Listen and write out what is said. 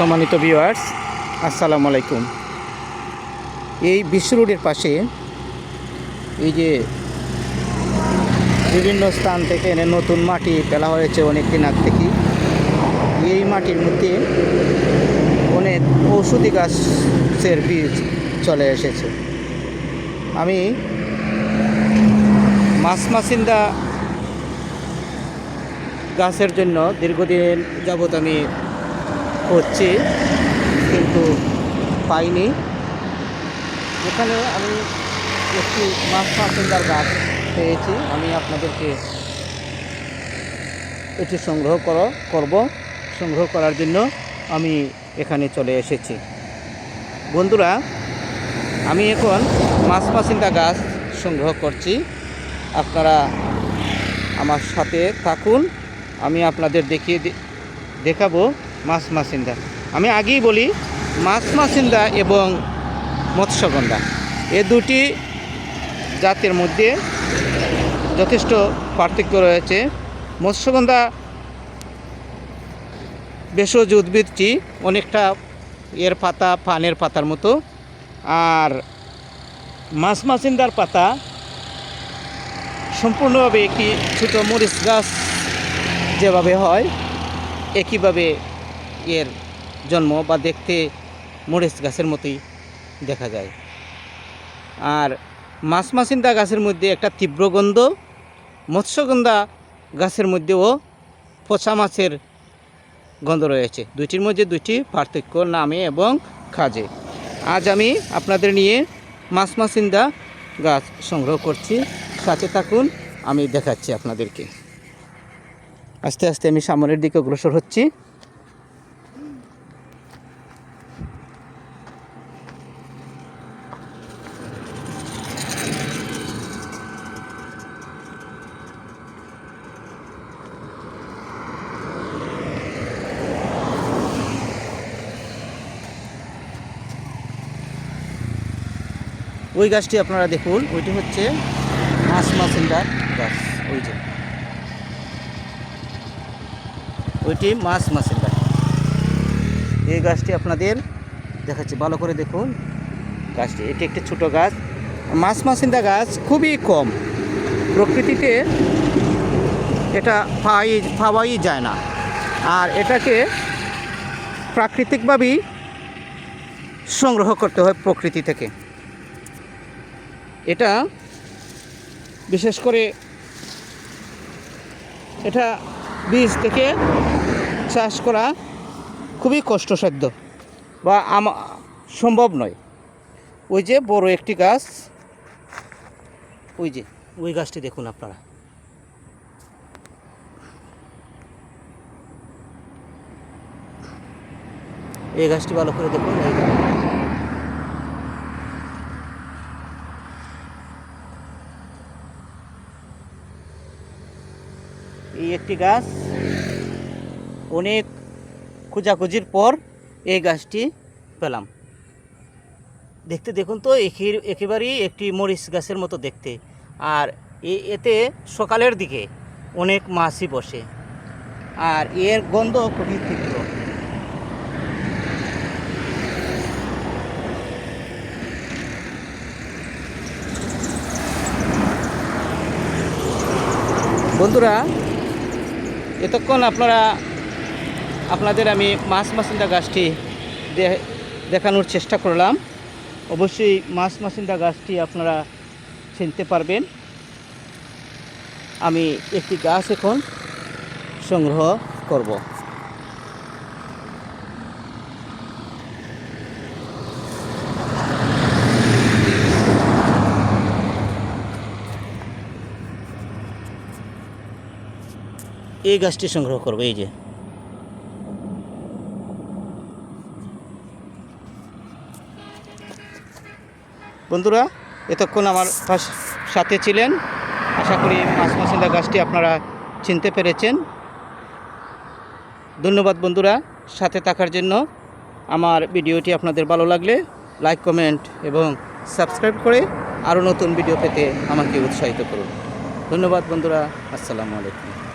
সম্মানিত ভিউয়ার্স আসসালামু আলাইকুম। এই বিশ্ব রোডের পাশে এই যে বিভিন্ন স্থান থেকে এনে নতুন মাটি ফেলা হয়েছে অনেক দিন আগ থেকে এই মাটির মধ্যে অনেক ঔষধি গাছের বীজ চলে এসেছে। আমি মাছ মাসিন্দা গাছের জন্য দীর্ঘদিন যাবৎ আমি করছি কিন্তু পাইনি। এখানে আমি একটি মাছ মাসিন্দার গাছ পেয়েছি, আমি আপনাদেরকে এটি সংগ্রহ করো, করব। সংগ্রহ করার জন্য আমি এখানে চলে এসেছি। বন্ধুরা, আমি এখন মাছ মাসিন্দা গাছ সংগ্রহ করছি। আপনারা আমার সাথে থাকুন, আমি আপনাদের দেখিয়ে দেখাবো। মাছ মাসিন্দা আমি আগেই বলি, মাছ মাসিন্দা এবং মৎস্যগন্ধা, এ দুটি জাতের মধ্যে যথেষ্ট পার্থক্য রয়েছে। মৎস্যগন্ধা ভেষজ উদ্ভিদটি অনেকটা এর পাতা পানের পাতার মতো। আর মাছ মাসিন্দার পাতা সম্পূর্ণভাবে একটি ছোটো মরিচ গাছ যেভাবে হয়, একইভাবে এর জন্ম বা দেখতে মরিচ গাছের মতোই দেখা যায়। আর মাছ মাছিন্দা গাছের মধ্যে একটা তীব্র গন্ধ, মৎস্যগন্ধা গাছের মধ্যেও পচা মাছের গন্ধ রয়েছে। দুইটির মধ্যে দুইটি পার্থক্য, নামে এবং কাজে। আজ আমি আপনাদের নিয়ে মাছ মাছিন্দা গাছ সংগ্রহ করছি। সাথে থাকুন, আমি দেখাচ্ছি আপনাদেরকে। আস্তে আস্তে আমি সামনের দিকে অগ্রসর হচ্ছি। ওই গাছটি আপনারা দেখুন, ওইটি হচ্ছে মাছ মাছিন্দার গাছ, ওই যে। ওইটি মাছ মাছিন্দা এই গাছটি আপনাদের দেখাচ্ছি, ভালো করে দেখুন গাছটি। এটি একটি ছোট গাছ। মাছ মাসিন্দা গাছ খুবই কম। প্রকৃতিতে এটা পাই, পাওয়াই যায় না। আর এটাকে প্রাকৃতিকভাবেই সংগ্রহ করতে হয় প্রকৃতি থেকে। এটা বিশেষ করে এটা বীজ থেকে চাষ করা খুবই কষ্টসাধ্য বা সম্ভব নয়। ওই যে বড় একটি গাছ, ওই যে, ওই গাছটি দেখুন আপনারা। এই গাছটি ভালো করে দেখুন, এই এই একটি গাছ। অনেক খোঁজাখুঁজির পর এই গাছটি পেলাম। দেখতে দেখুন তো, একে- একেবারেই একটি মরিচ গাছের মতো দেখতে। আর এতে সকালের দিকে অনেক মাছই বসে। আর এর গন্ধ খুবই তীব্র। বন্ধুরা এতক্ষণ আপনারা, আপনাদের আমি মাছ মাসিন্দা গাছটি দেখানোর চেষ্টা করলাম। অবশ্যই মাছ মাসিন্দা গাছটি আপনারা চিনতে পারবেন। আমি একটি গাছ এখন সংগ্রহ করব। এই গাছটি সংগ্রহ করব, এই যে। বন্ধুরা, এতক্ষণ আমার সাথে ছিলেন। আশা করি মাছ মাসিন্দা গাছটি আপনারা চিনতে পেরেছেন। ধন্যবাদ বন্ধুরা সাথে থাকার জন্য। আমার ভিডিওটি আপনাদের ভালো লাগলে লাইক, কমেন্ট এবং সাবস্ক্রাইব করে আরও নতুন ভিডিও পেতে আমাকে উৎসাহিত করুন। ধন্যবাদ বন্ধুরা, আসসালামু আলাইকুম।